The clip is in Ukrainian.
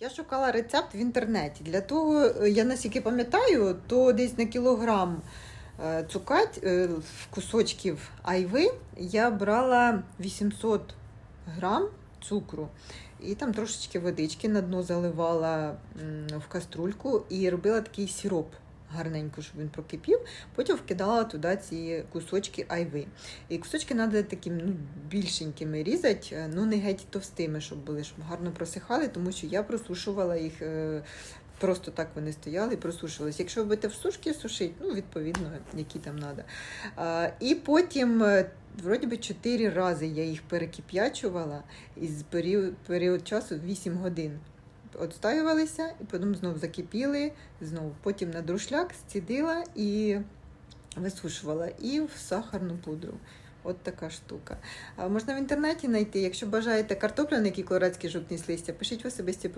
Я шукала рецепт в інтернеті. Для того, е, я наскільки пам'ятаю, то десь на кілограм е, цукать е, кусочків айви я брала 800 грам цукру. І там трошечки водички на дно заливала в каструльку і робила такий сироп гарненько, щоб він прокипів. Потім вкидала туди ці кусочки айви. І кусочки треба такими ну, більшенькими різати, е, ну не геть товстими, щоб були, щоб гарно просихали, тому що я просушувала їх. е, Просто так вони стояли і просушувалися. Якщо ви будете в сушки сушити, ну, відповідно, які там треба. І потім, е, вроді би, 4 рази я їх перекип'ячувала і з період, період часу 8 годин. Отстаювалися, і потім знову закипіли, знову. Потім на друшляк зцідила і висушувала і в сахарну пудру. От така штука. Можна в інтернеті знайти. Якщо бажаєте картопляний колорадський жовтні листя, пишіть в особисті повідомлення.